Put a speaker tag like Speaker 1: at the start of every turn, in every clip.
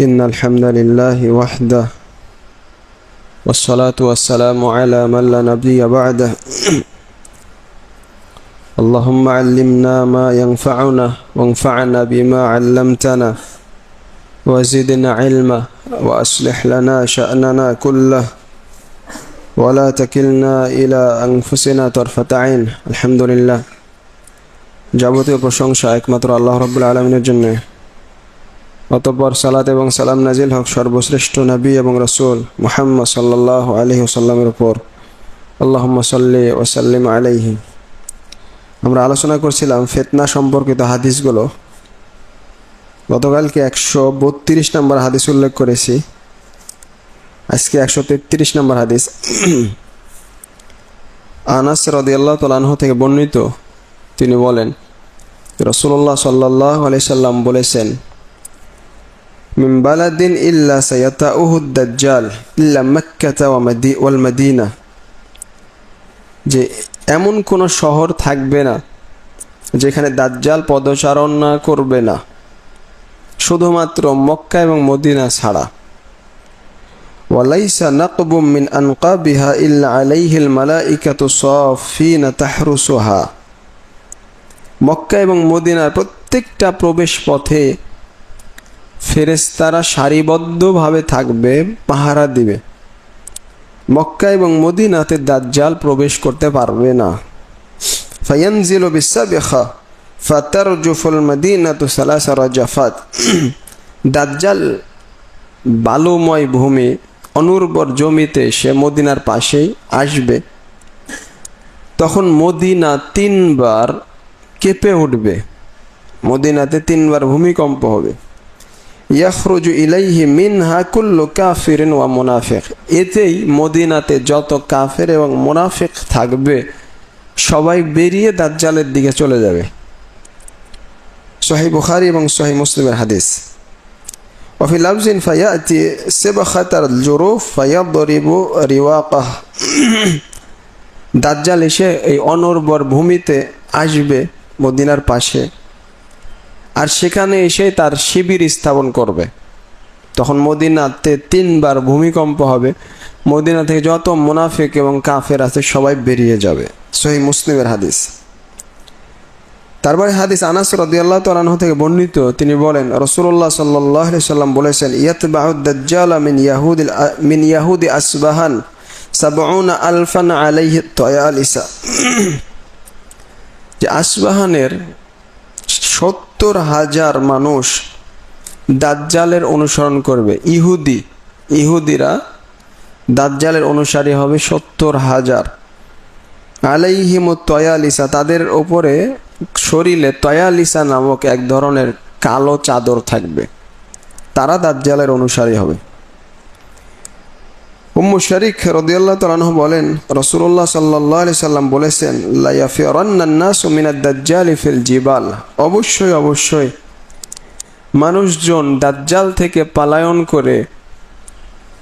Speaker 1: إن الحمد لله وحده والصلاة والسلام على من لا نبي بعده اللهم علمنا ما ينفعنا وانفعنا بما علمتنا وزدنا علما وأصلح لنا شأننا كله ولا تكلنا إلى أنفسنا طرفة عين الحمد لله যাবতীয় প্রশংসা একমাত্র আল্লাহ রব্বুল আলমিনের জন্য অতঃপর সালাত এবং সালাম নাজিল হক সর্বশ্রেষ্ঠ নবী এবং রসুল মুহাম্মদ সাল্লাহ আলহি সাল্লামের উপর। আল্লাহ সাল্লি ওসাল্লিম আলাইহি। আমরা আলোচনা করছিলাম ফেতনা সম্পর্কিত হাদিসগুলো। গতকালকে একশো বত্রিশ নম্বর হাদিস উল্লেখ করেছি। আজকে একশো তেত্রিশ নম্বর হাদিস। আনাস রদিয়াল্লাহ তালাহ থেকে বর্ণিত। তিনি বলেন রসুল্লাহ সাল্লাহ আলি সাল্লাম বলেছেন من بلد إلا سيطأه الدجال إلا مكة ومدي والمدينة যে এমন কোনো শহর থাকবে না যেখানে দাজ্জাল পদচারণ না করবে না শুধুমাত্র মক্কা এবং মদিনা ছাড়া ওয়ালাইসা নাকবুম মিন আনকাবিহা ইল্লা আলাইহিল মালাইকাতু সাফিনা তাহরুসুহা মক্কা এবং মদিনার প্রত্যেকটা প্রবেশ পথে ফেরেস্তারা সারিবদ্ধভাবে থাকবে, পাহারা দিবে। মক্কা এবং মদিনাতে দাজ্জাল প্রবেশ করতে পারবে না। ফায়ানজিলু বিসাবিখা ফাতারজুফুল মদিনাতু সালাসা রাজাফাত। দাজ্জাল বালুময় ভূমি, অনুর্বর জমিতে সে মদিনার পাশেই আসবে। তখন মদিনা তিনবার কেঁপে উঠবে। মদিনাতে তিনবার ভূমিকম্প হবে। ইয়াখরুজু ইলাইহি মিনহা কুল্লু কাফিরিন ওয়া মুনাফিক এতেই মদিনাতে যত কাফের এবং মুনাফিক থাকবে সবাই বেরিয়ে দাজ্জালের দিকে চলে যাবে সহি বুখারি এবং সহি মুসলিমের হাদিস وفي لفظ فيأتي سبخة الجروف فيضرب رواقه দাজ্জাল এসে এই অনর্বর ভূমিতে আসবে মদিনার পাশে আর সেখানে এসে তার শিবির স্থাপন করবে। তখন মদিনাতে তিনবার ভূমিকম্প হবে। মদিনা থেকে যত মুনাফিক এবং কাফের আছে সবাই বেরিয়ে যাবে। সহি মুসলিমের হাদিস। তারপরে হাদিস আনাস রদিয়াল্লাহ তালাহ থেকে বর্ণিত। তিনি বলেন রসুল্লাহ সাল্লাহ সাল্লাম বলেছেন ইয়াতবাউদ্দাল মিন ইয়াহুদ মিন ইয়াহুদি আসবাহান সাবউনা আলফান আলাইহি তয়ালিসা যে আসবাহানের সত্তর হাজার মানুষ দাজ্জালের অনুসরণ করবে। ইহুদি, ইহুদিরা দাজ্জালের অনুসারী হবে সত্তর হাজার। আলাইহিম তয়ালিসা, তাদের ওপরে শরীরে তয়ালিসা নামক এক ধরনের কালো চাদর থাকবে। তারা দাজ্জালের অনুসারী হবে। উম্মু শরিক রদিয়াল্লাহ তালাহ বলেন রসুল্লাহ সাল্লাহ আলি সাল্লাম বলেছেন ফিল জিবাল। অবশ্যই অবশ্যই, মানুষজন দাজ্জাল থেকে পালায়ন করে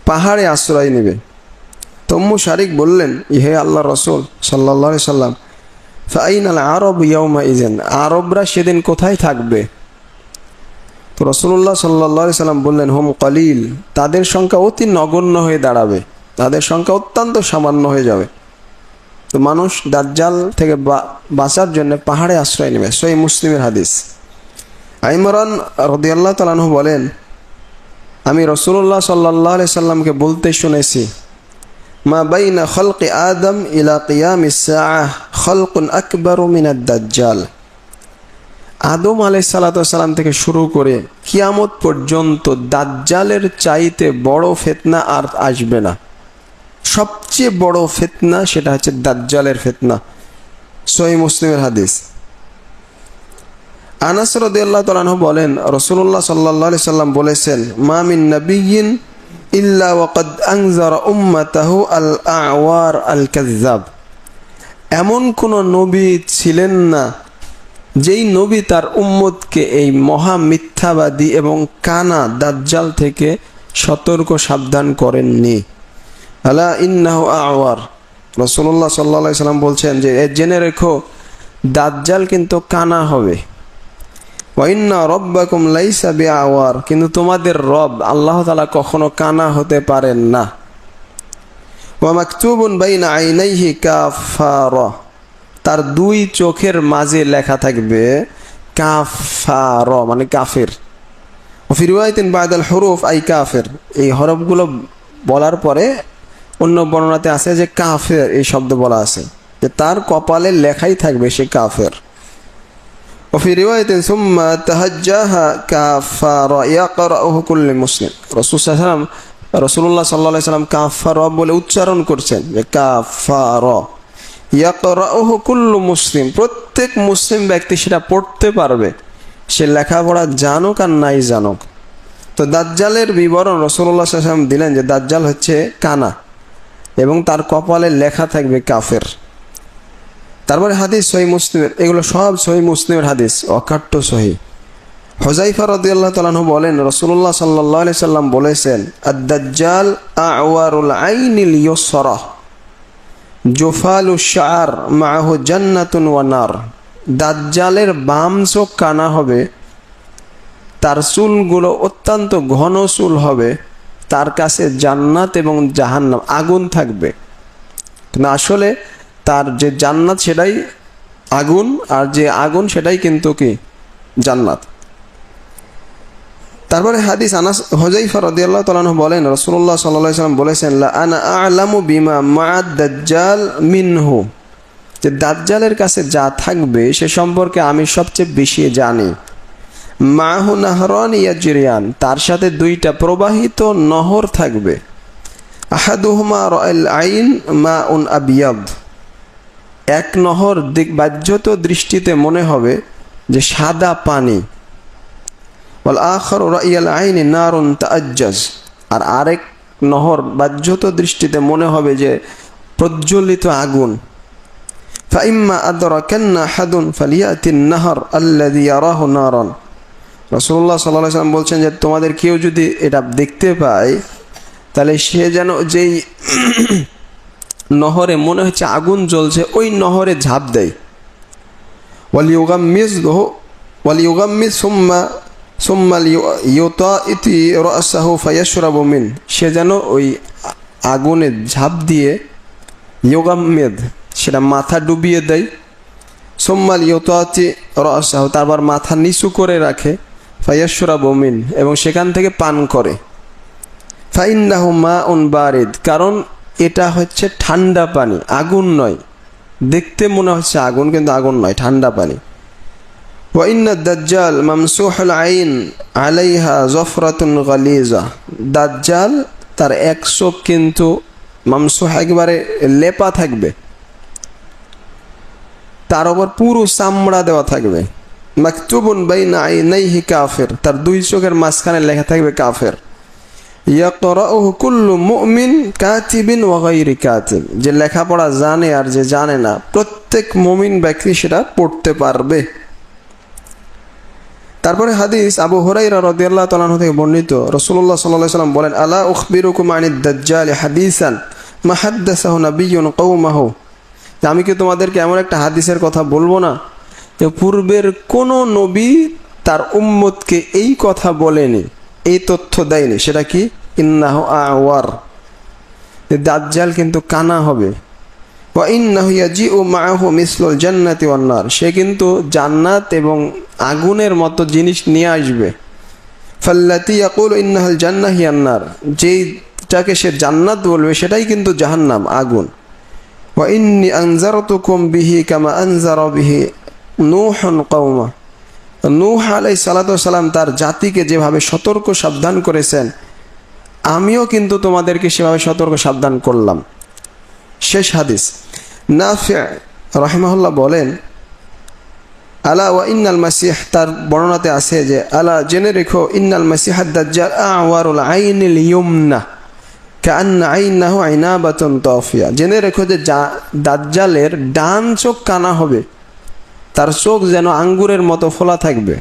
Speaker 1: পাহাড়ে আশ্রয় নেবে। তম্মু শারিক বললেন ইহে আল্লাহ রসুল সাল্লাহ সাল্লাম ফাইন আল আরব ইয়ৌমা ইজেন আরবরা সেদিন কোথায় থাকবে? তো রসুল্লাহ সাল্লা সাল্লাম বললেন, হোম, কলিল। তাদের সংখ্যা অতি নগণ্য হয়ে দাঁড়াবে। তাদের সংখ্যা অত্যন্ত সামান্য হয়ে যাবে। তো মানুষ দাজ্জাল থেকে বাঁচার জন্য পাহাড়ে আশ্রয় নেবে। সই মুসলিমের হাদিস। আইমরান রদিয়াল্লাহ তালাহ বলেন, আমি রসুল্লাহ সাল্লাহ সাল্লামকে বলতে শুনেছি, মা বাইনা খলকে আদম ইলা কিয়াম খলকুন আকবর মিনাদ দাজ্জাল। আদম আলাই সালাতাম থেকে শুরু করে কিয়ামত পর্যন্ত দাজ্জালের চাইতে বড় ফেতনা আর আসবে না। সবচেয়ে বড় ফেতনা সেটা হচ্ছে দাজ্জালের ফেতনা। সহি মুসলিমের হাদিস। আনাস রদিয়াল্লাহ তালাহ বলেন রসুল্লাহ সাল্লাহ সাল্লাম বলেছেন মামিন নবীন ইল্লা ওয়াকাদ আংজার উম্মাতাহু আল আওয়ার আল কাজাব এমন কোন নবী ছিলেন না যেই নবী তার উম্মতকে এই মহা মিথ্যাবাদী এবং কানা দাজ্জাল থেকে সতর্ক সাবধান করেননি। আলা ইন্নাহ আওয়ার। রসুল্লাহ সাল্লা সাল্লাম বলছেন যে জেনে রেখো, দাজ্জাল কিন্তু কানা হবে। ওয়াইন্না রব্বাকুম লাইসা বিআওয়ার। কিন্তু তোমাদের রব, আল্লাহ তাআলা কখনো কানা হতে পারেন না। ওয়া মাকতুবুন বাইনা আইনাইহি কাফারা তার দুই চোখের মাঝে লেখা থাকবে কাফার মানে কাফের ফিরওয়াইতিন বাদাল হরুফ আই কাফের এই হরফগুলো বলার পরে অন্য বর্ণনাতে আছে যে কাফের এই শব্দ বলা আছে যে তার কপালে লেখাই থাকবে সে কাফের وفي رواية ثم تهجاها كافارا يقرأه كل مسلم رسول صلى الله عليه وسلم রসুল্লাহ সাল্লা সাল্লাম কাফার বলে উচ্চারণ করছেন যে কাফার কুল্লু মুসলিম। প্রত্যেক মুসলিম ব্যক্তি সেটা পড়তে পারবে। সে লেখাপড়া জানুক আর নাই জানুক। তো দাজ্জালের বিবরণ রসুল্লাহ সাল্লাম দিলেন যে দাজ্জাল হচ্ছে কানা এবং তার কপালে লেখা থাকবে কাফের। তারপরে হাদিস সহি মুসলিমের, এগুলো সব সহি মুসলিমের হাদিস, অকাট্য সহি। হোজাইফা রদিয়াল্লাহ তালাহু বলেন রসুল্লাহ সাল্লাহ সাল্লাম বলেছেন আদাজ্জাল আওয়ারুল আইনিল ইয়সরহ জোফালু শার মাহ জান্নাতুন ওয়ানার দাজ্জালের বাম চোখ কানা হবে, তার চুলগুলো অত্যন্ত ঘন চুল হবে, তার কাছে জান্নাত এবং জাহান্নাম আগুন থাকবে। কিন্তু আসলে তার যে জান্নাত সেটাই আগুন, আর যে আগুন সেটাই কিন্তু কি? জান্নাত। তারপরে হাদিস আনাস হজাইফা রাদিয়াল্লাহু তাআলা বলেন রসুল্লাহ আলাইহি সাল্লাম বলেছেন আনা আ'লামু বিমা মা দাজ্জাল মিনহু। যে দাজ্জালের কাছে যা থাকবে, সে সম্পর্কে আমি সবচেয়ে বেশি জানি। মাহু নাহরান ইয়াজরিয়ান, তার সাথে দুইটা প্রবাহিত নহর থাকবে। আহাদুহুমা রা'আল আইন মা উন আবিয়াদ এক নহর দিক বাহ্যত দৃষ্টিতে মনে হবে যে সাদা পানি। বল আখর রাইয়াল আইনি নারুন তাজ্জাজ আর আরেক নহর বাহ্যত দৃষ্টিতে মনে হবে যে প্রজ্বলিত আগুন। ফাইম্মা আদরাকান্না হাদুন ফালিয়াতিন নাহর আল্লাযী ইয়ারাহু নারান। রাসূলুল্লাহ সাল্লাল্লাহু আলাইহি সাল্লাম বলছেন যে তোমাদের কেউ যদি এটা দেখতে পায়, তাহলে সে যেন যেই নহরে মনে হচ্ছে আগুন জ্বলছে, ওই নহরে ঝাঁপ দেয়। ওয়ালিউগাম্মিজ ওয়ালিউগাম্মিজ সুম্মা সুম্মাল ইউতা ইতি রাসাহু ফায়াশরাবু মিন। সে যেন ওই আগুনে ঝাঁপ দিয়ে ইয়োগাম্মেদ সেটা মাথা ডুবিয়ে দেয়। সোম্মাল ইউতাতি রাসাহু তারপর মাথা নিচু করে রাখে, ফায়াশরাবু মিন, এবং সেখান থেকে পান করে। ফাইন্নাহু মা উন বারিদ, কারণ এটা হচ্ছে ঠান্ডা পানি, আগুন নয়। দেখতে মনে হচ্ছে আগুন, কিন্তু আগুন নয়, ঠান্ডা পানি। ওয়াইন্না দাজ্জাল মামসুহুল আইন আলাইহা জফরাতুন গালিজা দাজ্জাল তার এক চোখ কিন্তু মামসুহ একবারে লেপা থাকবে। তার ওপর পুরো চামড়া দেওয়া থাকবে। মাকতুবুন বাইনা আইনাইহি কাফের। তার দুই চোখের মাঝখানে লেখা থাকবে কাফের। ইয়াকরাউহু কুল্লু মুমিন কাতিবিন ওয়া গায়রি কাতিব। যে লেখাপড়া জানে আর যে জানে না, প্রত্যেক মুমিন ব্যক্তি সেটা পড়তে পারবে। তারপরে হাদিস আবু হুরাইরা রাদিয়াল্লাহু তাআলা থেকে বর্ণিত, রাসূলুল্লাহ সাল্লাল্লাহু আলাইহি সাল্লাম বলেন, আলা উখবিরুকুম দাজ্জাল হাদিসান মা হাদ্দাসাহু নাবিয়্যুন কওমাহু? যে আমি কি তোমাদেরকে এমন একটা হাদিসের কথা বলব না? যে পূর্বের কোনো নবী তার উম্মতকে এই কথা বলেনি, এই তথ্য দেয়নি। সেটা কি? ইন্নাহ আওয়ার। দাজ্জাল কিন্তু কানা হবে। সে কিন্তু জান্নাত এবং আগুনের মতো জিনিস নিয়ে আসবে। ফাল্লাতি জান্নাহ হিয়ান নার। যেইটাকে সে জান্নাত বলবে, সেটাই কিন্তু জাহান্নাম, আগুন। বিহি কামা আনজারা বিহি আলাইহিস সালাতু সালাম তার জাতিকে যেভাবে সতর্ক সাবধান করেছেন, আমিও কিন্তু তোমাদেরকে সেভাবে সতর্ক সাবধান করলাম। শেষ হাদিস। নাফি রহিমাহুল্লাহ বলেন, আলা ওয়া ইন্নাল মাসিহ, তার বর্ণনাতে আছে যে, আলা, জেনে রেখো, ইন্নাল মাসিহ দাজ্জাল আওয়ারুল আইনিল ইয়ুমনা কান্না আইনাহু আইনাবাতুন তফিয়া জেনে রেখো যে দাজ্জালের ডান চোখ কানা হবে, তার চোখ যেন আঙ্গুরের মতো ফোলা থাকবে।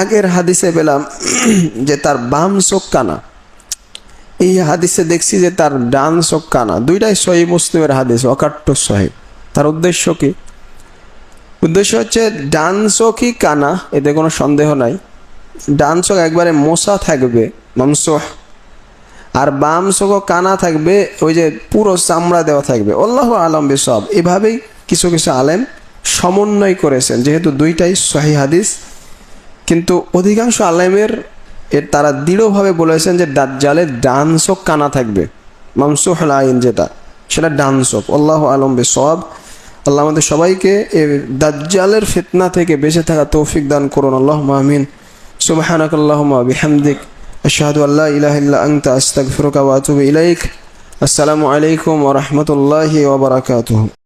Speaker 1: আগের হাদিসে পেলাম যে, তার বাম চোখ কানা। এই হাদিসে দেখছি যে তার ডান চোখ কানা। দুইটাই সহি মুসলিমের হাদিস, অকাট্য সহি। তার উদ্দেশ্য কি? উদ্দেশ্য হচ্ছে ডান চোখই কানা, এতে কোনো সন্দেহ নাই। ডান চোখ একবারে মশা থাকবে মামসোহ আর বাম চোখও কানা থাকবে, ওই যে পুরো চামড়া দেওয়া থাকবে। আল্লাহ আলম সব এভাবেই কিছু কিছু আলেম সমন্বয় করেছেন, যেহেতু দুইটাই সহি হাদিস। কিন্তু অধিকাংশ আলেমের এর তারা দৃঢ়ভাবে বলেছেন যে দাজ্জালের ডান চোখ কানা থাকবে। মামসুহ আইন যেটা, সেটা ডান চোখ আল্লাহ আলম বে সব আল্লাহ আমাদের সবাইকে এ দাজ্জালের ফিতনা থেকে বেঁচে থাকা তৌফিক দান করুন। আল্লাহ মাহমিন সুবাহানাক আল্লাহুম্মা বিহামদিক। আশহাদু আল্লা ইলাহা ইল্লা আনতা, আস্তাগফিরুকা ওয়া আতুবু ইলাইক। আসসালামু আলাইকুম ওয়া রাহমাতুল্লাহি ওয়া বারাকাতুহু।